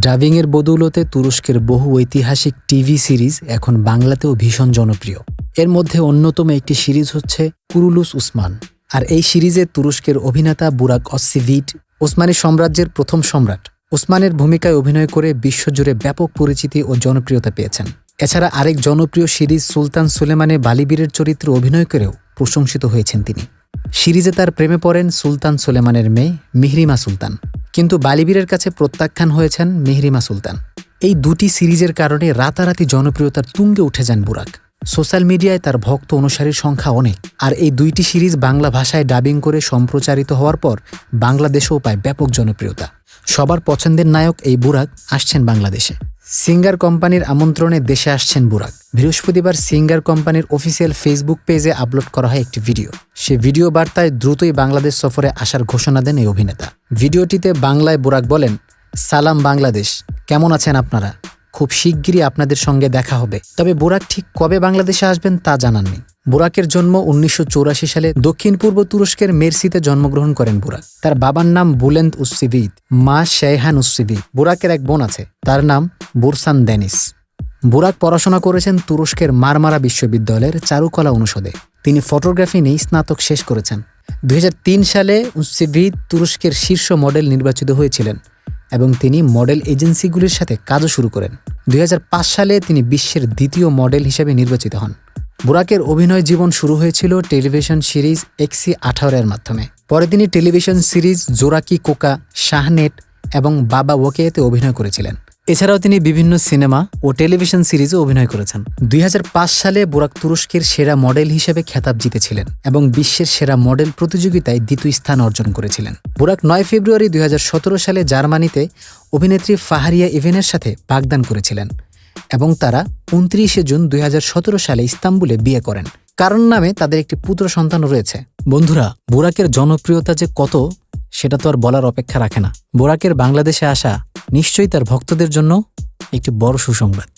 ড্রাইভিংয়ের বদৌলতে তুরস্কের বহু ঐতিহাসিক টিভি সিরিজ এখন বাংলাতেও ভীষণ জনপ্রিয়। এর মধ্যে অন্যতম একটি সিরিজ হচ্ছে কুরুলুস উসমান। আর এই সিরিজে তুরস্কের অভিনেতা বুরাক অসিভিট ওসমানী সাম্রাজ্যের প্রথম সম্রাট ওসমানের ভূমিকায় অভিনয় করে বিশ্বজুড়ে ব্যাপক পরিচিতি ও জনপ্রিয়তা পেয়েছেন। এছাড়া আরেক জনপ্রিয় সিরিজ সুলতান সুলেমানে বালিবীরের চরিত্রে অভিনয় করেও প্রশংসিত হয়েছেন তিনি। সিরিজে তার প্রেমে পড়েন সুলতান সুলেমানের মেয়ে মিহরিমা সুলতান। কিন্তু বালিবীরের কাছে প্রত্যাখ্যান হয়েছেন মেহরিমা সুলতান। এই দুটি সিরিজের কারণে রাতারাতি জনপ্রিয়তার তুঙ্গে উঠে যান বুরাক। সোশ্যাল মিডিয়ায় তার ভক্ত অনুসারীর সংখ্যা অনেক, আর এই দুইটি সিরিজ বাংলা ভাষায় ডাবিং করে সম্প্রচারিত হওয়ার পর বাংলাদেশেও পায় ব্যাপক জনপ্রিয়তা। সবার পছন্দের নায়ক এই বুরাক আসছেন বাংলাদেশে। সিঙ্গার কোম্পানির আমন্ত্রণে দেশে আসছেন বুরাক। বৃহস্পতিবার সিঙ্গার কোম্পানির অফিসিয়াল ফেসবুক পেজে আপলোড করা হয় একটি ভিডিও। সে ভিডিও বার্তায় দ্রুতই বাংলাদেশ সফরে আসার ঘোষণা দেন এই অভিনেতা। ভিডিওটিতে বাংলায় বুরাক বলেন, সালাম বাংলাদেশ, কেমন আছেন আপনারা? খুব শিগগিরই আপনাদের সঙ্গে দেখা হবে। তবে বুরাক ঠিক কবে বাংলাদেশে আসবেন তা জানাননি। বুরাকের জন্ম উনিশশো সালে দক্ষিণ পূর্ব তুরস্কের মেরসিতে জন্মগ্রহণ করেন বুরাক। তার বাবার নাম বুলেন্দ উসিবিদ মা শেহান উসিবিদ বুরাকের এক বোন আছে, তার নাম বুরসান ড্যানিস বুরাক পড়াশোনা করেছেন তুরস্কের মারমারা বিশ্ববিদ্যালয়ের চারুকলা অনুষদে। তিনি ফটোগ্রাফি নিয়ে স্নাতক শেষ করেছেন। দুই হাজার তিন সালে উসিবিদ তুরস্কের শীর্ষ মডেল নির্বাচিত হয়েছিলেন এবং তিনি মডেল এজেন্সিগুলির সাথে কাজও শুরু করেন। দুই হাজার পাঁচ সালে তিনি বিশ্বের দ্বিতীয় মডেল হিসেবে নির্বাচিত হন। বুরাকের অভিনয় জীবন শুরু হয়েছিল টেলিভিশন সিরিজ এক্সি আঠারোর মাধ্যমে। পরে তিনি টেলিভিশন সিরিজ জোরাকি কোকা, শাহনেট এবং বাবা ওকেতে অভিনয় করেছিলেন। এছাড়াও তিনি বিভিন্ন সিনেমা ও টেলিভিশন সিরিজে অভিনয় করেছেন। দুই হাজার পাঁচ সালে বুরাক তুরস্কের সেরা মডেল হিসেবে খেতাব জিতেছিলেন এবং বিশ্বের সেরা মডেল প্রতিযোগিতায় দ্বিতীয় স্থান অর্জন করেছিলেন। বুরাক নয় ফেব্রুয়ারি দুই হাজার সতেরো সালে জার্মানিতে অভিনেত্রী ফাহারিয়া ইভেনের সাথে বাগদান করেছিলেন। এবং তারা উনত্রিশে জুন দুই হাজার সতেরো সালে ইস্তাম্বুলে বিয়ে করেন। কারণ নামে তাদের একটি পুত্র সন্তান রয়েছে। বন্ধুরা, বোরাকের জনপ্রিয়তা যে কত, সেটা তো আর বলার অপেক্ষা রাখে না। বোরাকের বাংলাদেশে আসা নিশ্চয়ই তার ভক্তদের জন্য একটি বড় সুসংবাদ।